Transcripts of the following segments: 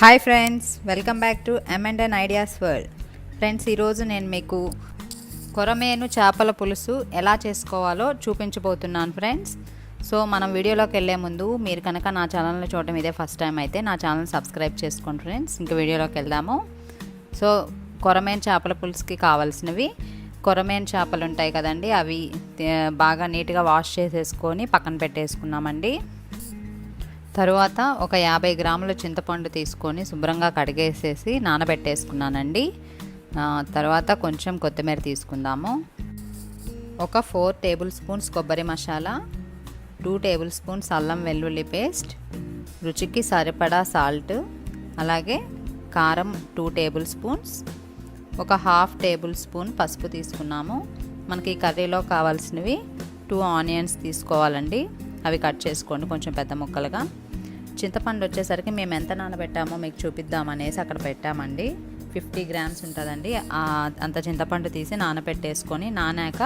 Hi friends welcome back to and ideas world friends ఈరోజు నేను మీకు కొరమేను చేపల పులుసు ఎలా చేసుకోవాలో చూపించబోతున్నాను ఫ్రెండ్స్ సో మనం వీడియోలోకి వెళ్ళే ముందు మీరు కనుక నా ఛానల్ని చూడటం ఇదే ఫస్ట్ టైం అయితే నా ఛానల్ సబ్స్క్రైబ్ చేసుకోండి ఫ్రెండ్స్ ఇంక వీడియోలోకి వెళ్దాము. సో కొరమేను చేపల పులుసుకి కావాల్సినవి. కొరమేను చేపలు ఉంటాయి కదండి అవి బాగా నీట్గా వాష్ చేసేసుకొని పక్కన పెట్టేసుకున్నామండి. తరువాత ఒక యాభై గ్రాముల చింతపండు తీసుకొని శుభ్రంగా కడిగేసేసి నానబెట్టేసుకున్నానండి. తర్వాత కొంచెం కొత్తిమీర తీసుకుందాము. ఒక ఫోర్ టేబుల్ స్పూన్స్ కొబ్బరి మసాలా టూ టేబుల్ స్పూన్స్ అల్లం వెల్లుల్లి పేస్ట్ రుచికి సరిపడా సాల్ట్ అలాగే కారం టూ టేబుల్ స్పూన్స్ ఒక హాఫ్ టేబుల్ స్పూన్ పసుపు తీసుకున్నాము. మనకి కర్రీలో కావాల్సినవి టూ ఆనియన్స్ తీసుకోవాలండి. అవి కట్ చేసుకోండి కొంచెం పెద్ద ముక్కలుగా. చింతపండు వచ్చేసరికి మేము ఎంత నానబెట్టామో మీకు చూపిద్దామనేసి అక్కడ పెట్టామండి. ఫిఫ్టీ గ్రామ్స్ ఉంటుందండి. అంత చింతపండు తీసి నానబెట్టేసుకొని నానాక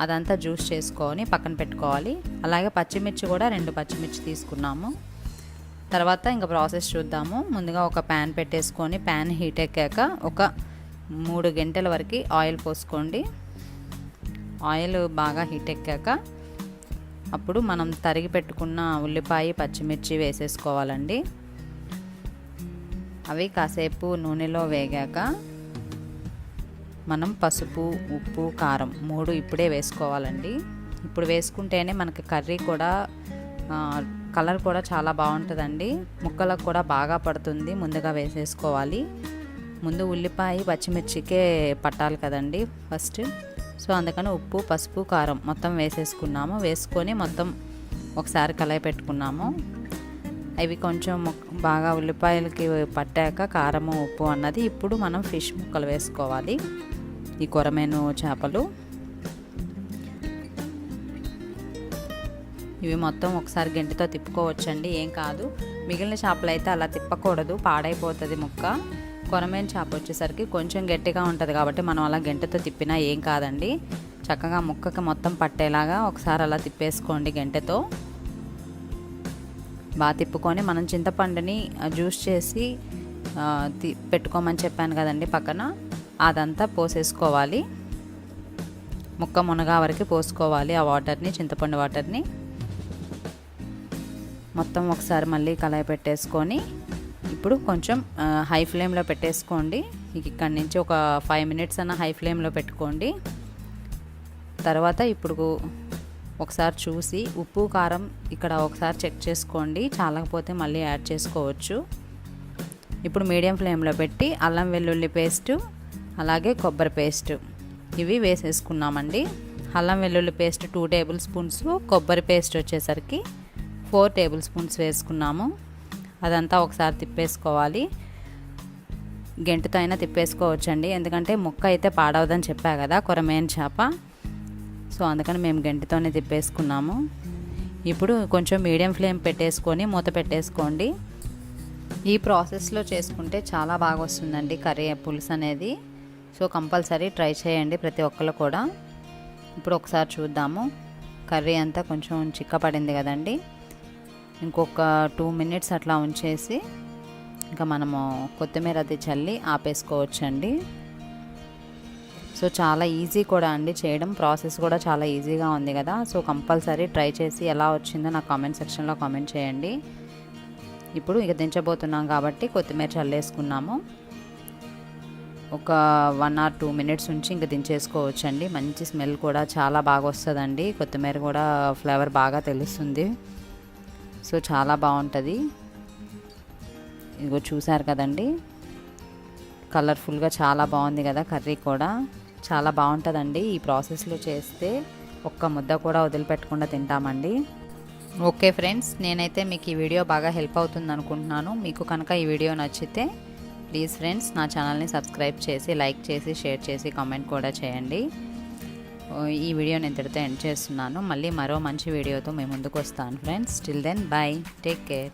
అదంతా జ్యూస్ చేసుకొని పక్కన పెట్టుకోవాలి. అలాగే పచ్చిమిర్చి కూడా రెండు పచ్చిమిర్చి తీసుకున్నాము. తర్వాత ఇంకా ప్రాసెస్ చూద్దాము. ముందుగా ఒక ప్యాన్ పెట్టేసుకొని ప్యాన్ హీట్ ఎక్కాక ఒక మూడు గంటల వరకు ఆయిల్ పోసుకోండి. ఆయిల్ బాగా హీట్ ఎక్కాక అప్పుడు మనం తరిగి పెట్టుకున్న ఉల్లిపాయ పచ్చిమిర్చి వేసేసుకోవాలండి. అవి కాసేపు నూనెలో వేగాక మనం పసుపు ఉప్పు కారం మూడు ఇప్పుడే వేసుకోవాలండి. ఇప్పుడు వేసుకుంటేనే మనకి కర్రీ కూడా కలర్ కూడా చాలా బాగుంటుందండి. ముక్కలకు కూడా బాగా పడుతుంది ముందుగా వేసేసుకోవాలి. ముందు ఉల్లిపాయ పచ్చిమిర్చికే పట్టాలి కదండి ఫస్ట్. సో అందుకని ఉప్పు పసుపు కారం మొత్తం వేసేసుకున్నాము. వేసుకొని మొత్తం ఒకసారి కలయి పెట్టుకున్నాము. అవి కొంచెం బాగా ఉల్లిపాయలకి పట్టాక కారము ఉప్పు అన్నది ఇప్పుడు మనం ఫిష్ ముక్కలు వేసుకోవాలి. ఈ కొరమేను చేపలు. ఇవి మొత్తం ఒకసారి గంటితో తిప్పుకోవచ్చండి. ఏం కాదు. మిగిలిన చేపలు అయితే అలా తిప్పకూడదు. పాడైపోతుంది ముక్క. కొరమేని చేప వచ్చేసరికి కొంచెం గట్టిగా ఉంటుంది కాబట్టి మనం అలా గంటతో తిప్పినా ఏం కాదండి. చక్కగా ముక్కకి మొత్తం పట్టేలాగా ఒకసారి అలా తిప్పేసుకోండి గంటెతో. బాగా తిప్పుకొని మనం చింతపండుని జ్యూస్ చేసి తి- పెట్టుకోమని చెప్పాను కదండి పక్కన. అదంతా పోసేసుకోవాలి. ముక్క మునగా వరకు పోసుకోవాలి ఆ వాటర్ని చింతపండు వాటర్ని. మొత్తం ఒకసారి మళ్ళీ కళాయి పెట్టేసుకొని ఇప్పుడు కొంచెం హై ఫ్లేమ్లో పెట్టేసుకోండి. ఇక్కడి నుంచి ఒక ఫైవ్ మినిట్స్ అన్న హై ఫ్లేమ్లో పెట్టుకోండి. తర్వాత ఇప్పుడు ఒకసారి చూసి ఉప్పు కారం ఇక్కడ ఒకసారి చెక్ చేసుకోండి. చాలకపోతే మళ్ళీ యాడ్ చేసుకోవచ్చు. ఇప్పుడు మీడియం ఫ్లేమ్లో పెట్టి అల్లం వెల్లుల్లి పేస్టు అలాగే కొబ్బరి పేస్ట్ ఇవి వేసేసుకున్నామండి. అల్లం వెల్లుల్లి పేస్ట్ టూ టేబుల్ స్పూన్స్ కొబ్బరి పేస్ట్ వచ్చేసరికి ఫోర్ టేబుల్ స్పూన్స్ వేసుకున్నాము. అదంతా ఒకసారి తిప్పేసుకోవాలి. గెంటుతో అయినా తిప్పేసుకోవచ్చండి. ఎందుకంటే ముక్క అయితే పాడవదని చెప్పా కదా కొరమేన్ చేప. సో అందుకని మేము గంటితోనే తిప్పేసుకున్నాము. ఇప్పుడు కొంచెం మీడియం ఫ్లేమ్ పెట్టేసుకొని మూత పెట్టేసుకోండి. ఈ ప్రాసెస్లో చేసుకుంటే చాలా బాగా వస్తుందండి కర్రీ పులుసు అనేది. సో కంపల్సరీ ట్రై చేయండి ప్రతి ఒక్కరు కూడా. ఇప్పుడు ఒకసారి చూద్దాము. కర్రీ అంతా కొంచెం చిక్కపడింది కదండి. ఇంకొక టూ మినిట్స్ అట్లా ఉంచేసి ఇంకా మనము కొత్తిమీర అది చల్లి ఆపేసుకోవచ్చండి. సో చాలా ఈజీ కూడా అండి చేయడం. ప్రాసెస్ కూడా చాలా ఈజీగా ఉంది కదా. సో కంపల్సరీ ట్రై చేసి ఎలా వచ్చిందో నాకు కామెంట్ సెక్షన్లో కామెంట్ చేయండి. ఇప్పుడు ఇక దించబోతున్నాం కాబట్టి కొత్తిమీర చల్లేసుకున్నాము. ఒక వన్ ఆర్ టూ మినిట్స్ ఉంచి ఇంక దించేసుకోవచ్చండి. మంచి స్మెల్ కూడా చాలా బాగా వస్తుందండి. కొత్తిమీర కూడా ఫ్లేవర్ బాగా తెలుస్తుంది. సో చాలా బాగుంటుంది. ఇదిగో చూసారు కదండి? కలర్ఫుల్గా చాలా బాగుంది కదా కర్రీ కూడా. చాలా బాగుంటుందండి. ఈ ప్రాసెస్లో చేస్తే ఒక్క ముద్ద కూడా వదిలిపెట్టకుండా తింటామండి. ఓకే ఫ్రెండ్స్ నేనైతే మీకు ఈ వీడియో బాగా హెల్ప్ అవుతుంది అనుకుంటున్నాను. మీకు కనుక ఈ వీడియో నచ్చితే ప్లీజ్ ఫ్రెండ్స్ నా ఛానల్ని సబ్స్క్రైబ్ చేసి లైక్ చేసి షేర్ చేసి కామెంట్ కూడా చేయండి. ఈ వీడియోని ఇంతటితో ఎండ్ చేస్తున్నాను. మళ్ళీ మరో మంచి వీడియోతో మేము ముందుకు వస్తాను friends still then bye take care